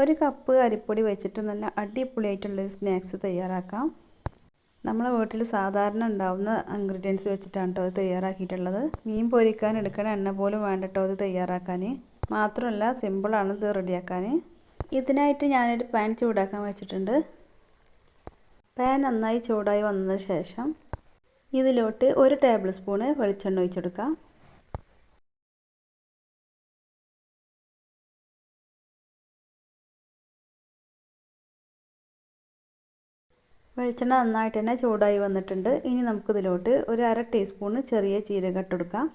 ഒരു കപ്പ് അരിപ്പൊടി വെച്ചിട്ട് നല്ല അടിപൊളിയായിട്ടുള്ളൊരു സ്നാക്സ് തയ്യാറാക്കാം. നമ്മളെ വീട്ടിൽ സാധാരണ ഉണ്ടാവുന്ന ഇൻഗ്രീഡിയൻസ് വെച്ചിട്ടാണ് കേട്ടോ അത് തയ്യാറാക്കിയിട്ടുള്ളത്. മീൻ പൊരിക്കാൻ എടുക്കണ എണ്ണ പോലും വേണ്ട കേട്ടോ അത് തയ്യാറാക്കാൻ മാത്രമല്ല സിമ്പിളാണ് ഇത് റെഡിയാക്കാൻ ഇതിനായിട്ട് ഞാനൊരു പാൻ ചൂടാക്കാൻ വെച്ചിട്ടുണ്ട്. പാൻ നന്നായി ചൂടായി വന്നതിന് ശേഷം ഇതിലോട്ട് ഒരു ടേബിൾ സ്പൂണ് വെളിച്ചെണ്ണ ഒഴിച്ചെടുക്കാം. വെളിച്ചെണ്ണ നന്നായിട്ട് തന്നെ ചൂടായി വന്നിട്ടുണ്ട്. ഇനി നമുക്കിതിലോട്ട് ഒരു അര ടീസ്പൂണ് ചെറിയ ജീരകം ഇട്ടെടുക്കാം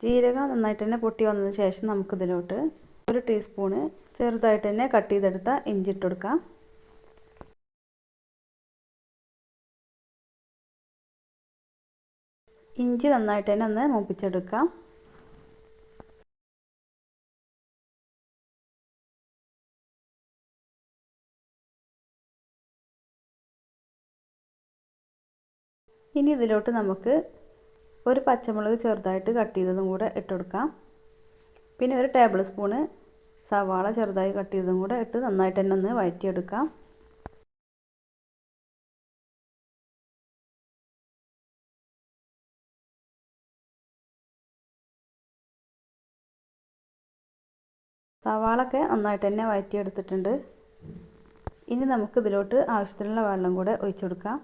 ജീരകം നന്നായിട്ട് തന്നെ പൊട്ടി വന്നതിന് ശേഷം നമുക്കിതിലോട്ട് ഒരു ടീസ്പൂണ് ചെറുതായിട്ട് തന്നെ കട്ട് ചെയ്തെടുത്ത ഇഞ്ചി ഇട്ടെടുക്കാം ഇഞ്ചി നന്നായിട്ട് തന്നെ ഒന്ന് മൂപ്പിച്ചെടുക്കാം. ഇനി ഇതിലോട്ട് നമുക്ക് ഒരു പച്ചമുളക് ചെറുതായിട്ട് കട്ട് ചെയ്തതും കൂടെ ഇട്ട് കൊടുക്കാം. പിന്നെ ഒരു ടേബിൾ സ്പൂണ് സവാള ചെറുതായി കട്ട് ചെയ്തതും കൂടെ ഇട്ട് നന്നായിട്ട് തന്നെ ഒന്ന് വഴറ്റിയെടുക്കാം. സവാളൊക്കെ നന്നായിട്ട് തന്നെ വഴറ്റിയെടുത്തിട്ടുണ്ട്. ഇനി നമുക്ക് ഇതിലോട്ട് ആവശ്യത്തിനുള്ള വെള്ളം കൂടെ ഒഴിച്ചു കൊടുക്കാം.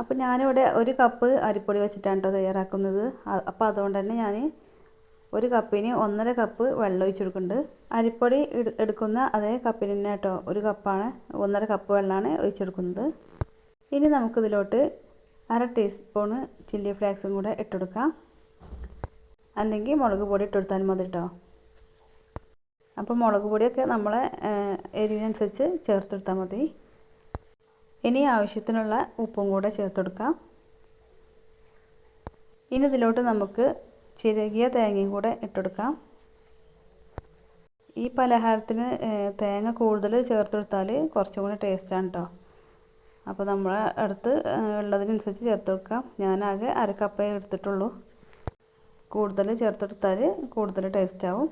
അപ്പോൾ ഞാനിവിടെ ഒരു കപ്പ് അരിപ്പൊടി വെച്ചിട്ടാണ് കേട്ടോ തയ്യാറാക്കുന്നത്. അപ്പോൾ അതുകൊണ്ട് തന്നെ ഞാൻ ഒരു കപ്പിന് ഒന്നര കപ്പ് വെള്ളം ഒഴിച്ചു കൊടുക്കുന്നുണ്ട് അരിപ്പൊടി എടുക്കുന്ന അതേ കപ്പിന് തന്നെ കേട്ടോ ഒരു കപ്പാണ് ഒന്നര കപ്പ് വെള്ളമാണ് ഒഴിച്ചെടുക്കുന്നത്. ഇനി നമുക്കിതിലോട്ട് അര ടീസ്പൂണ് ചില്ലി ഫ്ലേക്സും കൂടെ ഇട്ടെടുക്കാം. അല്ലെങ്കിൽ മുളക് പൊടി ഇട്ടെടുത്താലും മതി കേട്ടോ അപ്പോൾ മുളക് പൊടിയൊക്കെ നമ്മളെ എരിവിനനുസരിച്ച് ചേർത്തെടുത്താൽ മതി. ഇനി ആവശ്യത്തിനുള്ള ഉപ്പും കൂടെ ചേർത്ത് കൊടുക്കാം ഇനി ഇതിലോട്ട് നമുക്ക് ചിരകിയ തേങ്ങയും കൂടെ ഇട്ടെടുക്കാം. ഈ പലഹാരത്തിന് തേങ്ങ കൂടുതൽ ചേർത്തെടുത്താൽ കുറച്ചും കൂടി ടേസ്റ്റാണ് കേട്ടോ അപ്പോൾ നമ്മൾ അടുത്ത് ഉള്ളതിനനുസരിച്ച് ചേർത്ത് കൊടുക്കാം ഞാനാകെ അരക്കപ്പേ കപ്പേ എടുത്തിട്ടുള്ളൂ. കൂടുതൽ ചേർത്തെടുത്താൽ കൂടുതൽ ടേസ്റ്റ് ആവും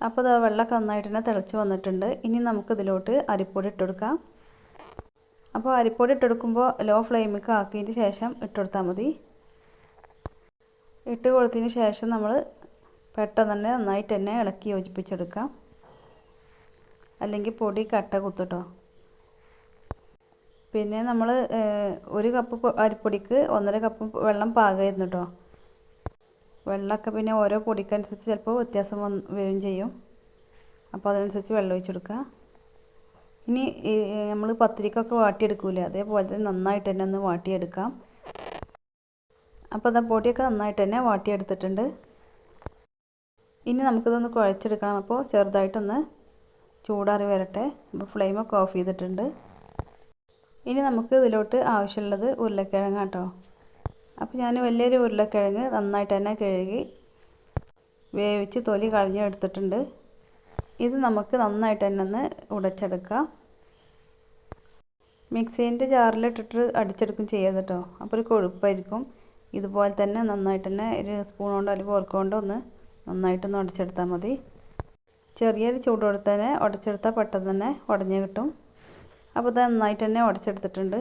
അപ്പോൾ അത് വെള്ളമൊക്കെ നന്നായിട്ട് തന്നെ തിളച്ച് വന്നിട്ടുണ്ട്. ഇനി നമുക്കിതിലോട്ട് അരിപ്പൊടി ഇട്ടെടുക്കാം. അപ്പോൾ അരിപ്പൊടി ഇട്ടെടുക്കുമ്പോൾ ലോ ഫ്ലെയിമിലേക്ക് ആക്കിയതിന് ശേഷം ഇട്ടെടുത്താൽ മതി. ഇട്ട് കൊടുത്തതിന് ശേഷം നമ്മൾ പെട്ടെന്ന് തന്നെ നന്നായിട്ട് തന്നെ ഇളക്കി യോജിപ്പിച്ചെടുക്കാം. അല്ലെങ്കിൽ പൊടി കട്ട കുത്തട്ടോ. പിന്നെ നമ്മൾ ഒരു കപ്പ് അരിപ്പൊടിക്ക് ഒന്നര കപ്പ് വെള്ളം പാകമായിരുന്നു കേട്ടോ വെള്ളമൊക്കെ പിന്നെ ഓരോ പൊടിക്കനുസരിച്ച് ചിലപ്പോൾ വ്യത്യാസം വരും ചെയ്യും. അപ്പോൾ അതിനനുസരിച്ച് വെള്ളം ഒഴിച്ചെടുക്കുക. ഇനി നമ്മൾ പത്തിരിക്കൊക്കെ വാട്ടിയെടുക്കൂലേ? അതേപോലെ തന്നെ നന്നായിട്ട് തന്നെ ഒന്ന് വാട്ടിയെടുക്കാം. അപ്പോൾ അതാ പൊടിയൊക്കെ നന്നായിട്ട് തന്നെ വാട്ടിയെടുത്തിട്ടുണ്ട്. ഇനി നമുക്കിതൊന്ന് കുഴച്ചെടുക്കണം. അപ്പോൾ ചെറുതായിട്ടൊന്ന് ചൂടാറി വരട്ടെ. അപ്പോൾ ഫ്ലെയിമൊക്കെ ഓഫ് ചെയ്തിട്ടുണ്ട്. ഇനി നമുക്ക് ഇതിലോട്ട് ആവശ്യമുള്ളത് ഉരുളക്കിഴങ്ങ് കേട്ടോ അപ്പോൾ ഞാൻ വലിയൊരു ഉരുളക്കിഴങ്ങ് നന്നായിട്ട് തന്നെ കഴുകി വേവിച്ച് തൊലി കളഞ്ഞെടുത്തിട്ടുണ്ട്. ഇത് നമുക്ക് നന്നായിട്ട് തന്നെ ഒന്ന് ഉടച്ചെടുക്കാം. മിക്സീന്റെ ജാറിലിട്ടിട്ട് അടിച്ചെടുക്കും ചെയ്യാം കേട്ടോ. അപ്പോൾ ഒരു കൊഴുപ്പായിരിക്കും. ഇതുപോലെ തന്നെ നന്നായിട്ട് തന്നെ ഒരു സ്പൂൺ കൊണ്ടോ അല്ലെങ്കിൽ ഓർക്ക് കൊണ്ടോ ഒന്ന് നന്നായിട്ടൊന്ന് ഉടച്ചെടുത്താൽ മതി. ചെറിയൊരു ചൂടോടെ തന്നെ ഉടച്ചെടുത്താൽ പെട്ടെന്ന് തന്നെ ഉടഞ്ഞ് കിട്ടും. അപ്പോൾ ഇത് നന്നായിട്ട് തന്നെ ഉടച്ചെടുത്തിട്ടുണ്ട്.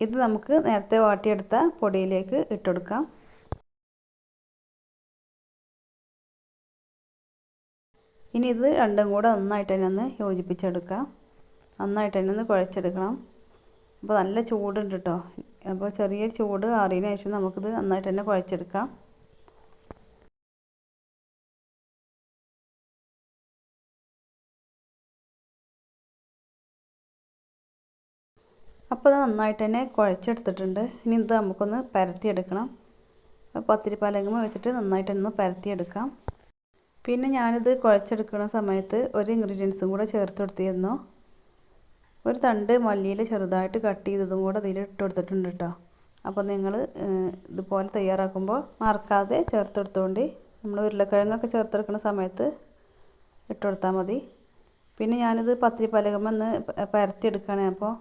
ഇത് നമുക്ക് നേരത്തെ വാട്ടിയെടുത്ത പൊടിയിലേക്ക് ഇട്ടുകൊടുക്കാം ഇനി ഇത് രണ്ടും കൂടെ നന്നായിട്ട് തന്നെ ഒന്ന് യോജിപ്പിച്ചെടുക്കുക. നന്നായിട്ട് തന്നെ ഒന്ന് കുഴച്ചെടുക്കണം. അപ്പോൾ നല്ല ചൂടുണ്ട് കേട്ടോ അപ്പോൾ ചെറിയ ചൂട് ആറിയതിന് ശേഷം നമുക്കിത് നന്നായിട്ട് തന്നെ കുഴച്ചെടുക്കാം. അപ്പോൾ അത് നന്നായിട്ട് തന്നെ കുഴച്ചെടുത്തിട്ടുണ്ട്. ഇനി ഇത് നമുക്കൊന്ന് പരത്തിയെടുക്കണം. പത്തിരിപ്പാലങ്ങമ വെച്ചിട്ട് നന്നായിട്ട് ഒന്ന് പരത്തിയെടുക്കാം. പിന്നെ ഞാനിത് കുഴച്ചെടുക്കുന്ന സമയത്ത് ഒരു ഇൻഗ്രീഡിയൻസും കൂടെ ചേർത്ത് കൊടുത്തിരുന്നു. ഒരു തണ്ട് മല്ലിയിൽ ചെറുതായിട്ട് കട്ട് ചെയ്തതും കൂടെ അതിൽ ഇട്ട് കൊടുത്തിട്ടുണ്ട് കേട്ടോ അപ്പോൾ നിങ്ങൾ ഇതുപോലെ തയ്യാറാക്കുമ്പോൾ മറക്കാതെ ചേർത്ത് കൊടുത്തുകൊണ്ട് നമ്മൾ ഉരുളക്കിഴങ്ങൊക്കെ ചേർത്തെടുക്കുന്ന സമയത്ത് ഇട്ട് കൊടുത്താൽ മതി. പിന്നെ ഞാനിത് പലകമെന്ന് പരത്തിയെടുക്കുകയാണ് അപ്പോൾ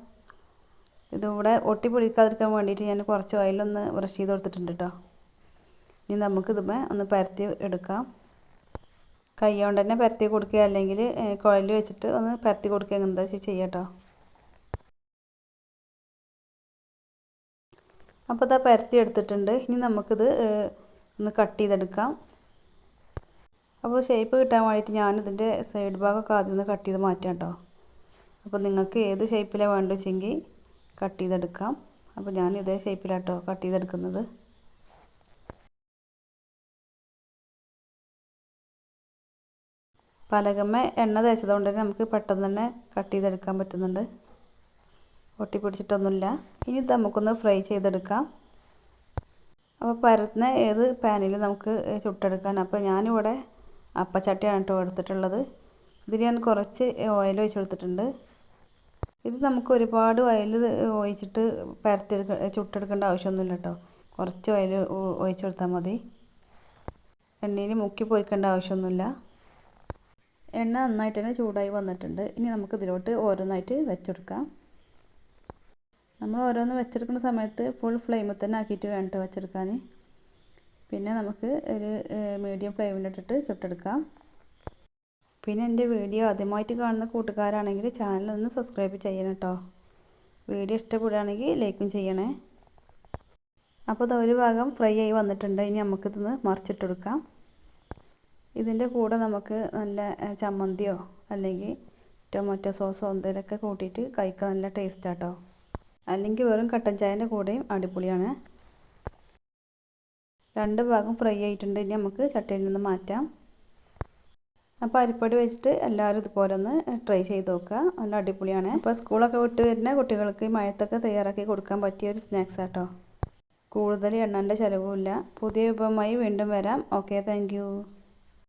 ഇതിവിടെ ഒട്ടി പിടിക്കാതിരിക്കാൻ വേണ്ടിയിട്ട് ഞാൻ കുറച്ച് ഓയിലൊന്ന് ബ്രഷ് ചെയ്ത് കൊടുത്തിട്ടുണ്ട് കേട്ടോ ഇനി നമുക്കിതുമേ ഒന്ന് പരത്തി എടുക്കാം. കൈ കൊണ്ട് തന്നെ പരത്തി കൊടുക്കുക അല്ലെങ്കിൽ കുഴൽ വെച്ചിട്ട് ഒന്ന് പരത്തി കൊടുക്കുക. എന്താ ചെയ്യാം കേട്ടോ അപ്പോൾ ഇതാ പരത്തി എടുത്തിട്ടുണ്ട്. ഇനി നമുക്കിത് ഒന്ന് കട്ട് ചെയ്തെടുക്കാം. അപ്പോൾ ഷേപ്പ് കിട്ടാൻ വേണ്ടിയിട്ട് ഞാനിതിന്റെ സൈഡ് ഭാഗമൊക്കെ ആദ്യം ഒന്ന് കട്ട് ചെയ്ത് മാറ്റാം കേട്ടോ. അപ്പോൾ നിങ്ങൾക്ക് ഏത് ഷേപ്പിലാണ് വേണ്ടത് വെച്ചെങ്കിൽ കട്ട് ചെയ്തെടുക്കാം. അപ്പോൾ ഞാൻ ഇതേ ഷേപ്പിലാട്ടോ കട്ട് ചെയ്തെടുക്കുന്നത്. പലകമ്മ എണ്ണ തേച്ചത് കൊണ്ട് തന്നെ നമുക്ക് പെട്ടെന്ന് തന്നെ കട്ട് ചെയ്തെടുക്കാൻ പറ്റുന്നുണ്ട്. ഒട്ടിപ്പിടിച്ചിട്ടൊന്നുമില്ല ഇനി ഇത് നമുക്കൊന്ന് ഫ്രൈ ചെയ്തെടുക്കാം. അപ്പോൾ പരത്തുന്ന ഏത് പാനിൽ നമുക്ക് ചുട്ടെടുക്കാൻ? അപ്പോൾ ഞാനിവിടെ അപ്പച്ചട്ടിയാണ് കേട്ടോ എടുത്തിട്ടുള്ളത്. ഇതിൽ ഞാൻ കുറച്ച് ഓയിൽ ഒഴിച്ച് കൊടുത്തിട്ടുണ്ട്. ഇത് നമുക്ക് ഒരുപാട് ഓയിൽ ഒഴിച്ചിട്ട് പരത്തിയെടുക്ക ചുട്ടെടുക്കേണ്ട ആവശ്യമൊന്നുമില്ല കേട്ടോ. കുറച്ച് ഓയിൽ ഒഴിച്ചു കൊടുത്താൽ മതി. എണ്ണയിൽ മുക്കി പൊരിക്കേണ്ട ആവശ്യമൊന്നുമില്ല. എണ്ണ നന്നായിട്ട് തന്നെ ചൂടായി വന്നിട്ടുണ്ട്. ഇനി നമുക്ക് ഇതിലോട്ട് ഓരോന്നായിട്ട് വെച്ചെടുക്കാം. നമ്മൾ ഓരോന്ന് വെച്ചെടുക്കുന്ന സമയത്ത് ഫുൾ ഫ്ലെയിമിൽ തന്നെ ആക്കിയിട്ട് വേണ്ട വെച്ചെടുക്കാൻ. പിന്നെ നമുക്ക് ഒരു മീഡിയം ഫ്ലെയിമിലിട്ടിട്ട് ചുട്ടെടുക്കാം. പിന്നെ എന്റെ വീഡിയോ ആദ്യമായിട്ട് കാണുന്ന കൂട്ടുകാരാണെങ്കിൽ ചാനൽ ഒന്ന് സബ്സ്ക്രൈബ് ചെയ്യണം കേട്ടോ വീഡിയോ ഇഷ്ടപ്പെടുകയാണെങ്കിൽ ലൈക്കും ചെയ്യണേ. അപ്പോൾ ഇത് ഒരു ഭാഗം ഫ്രൈ ആയി വന്നിട്ടുണ്ട്. ഇനി നമുക്കിതൊന്ന് മറിച്ചിട്ടെടുക്കാം ഇതിന്റെ കൂടെ നമുക്ക് നല്ല ചമ്മന്തിയോ അല്ലെങ്കിൽ ടൊമാറ്റോ സോസോ എന്തെങ്കിലുമൊക്കെ കൂട്ടിയിട്ട് കഴിക്കാൻ നല്ല ടേസ്റ്റാട്ടോ അല്ലെങ്കിൽ വെറും കട്ടൻ ചായന്റെ കൂടെയും അടിപൊളിയാണ്. രണ്ട് ഭാഗം ഫ്രൈ ആയിട്ടുണ്ട്. ഇനി നമുക്ക് ചട്ടിയിൽ നിന്ന് മാറ്റാം. അപ്പോൾ അരിപ്പൊടി വെച്ചിട്ട് എല്ലാവരും ഇതുപോലെ ഒന്ന് ട്രൈ ചെയ്ത് നോക്കുക. നല്ല അടിപൊളിയാണ്. അപ്പോൾ സ്കൂളൊക്കെ വിട്ട് വരുന്ന കുട്ടികൾക്ക് മഴത്തൊക്കെ തയ്യാറാക്കി കൊടുക്കാൻ പറ്റിയ ഒരു സ്നാക്സ് ആട്ടോ കൂടുതൽ എണ്ണന്റെ ചിലവുമില്ല. പുതിയ വിഭവമായി വീണ്ടും വരാം. Okay thank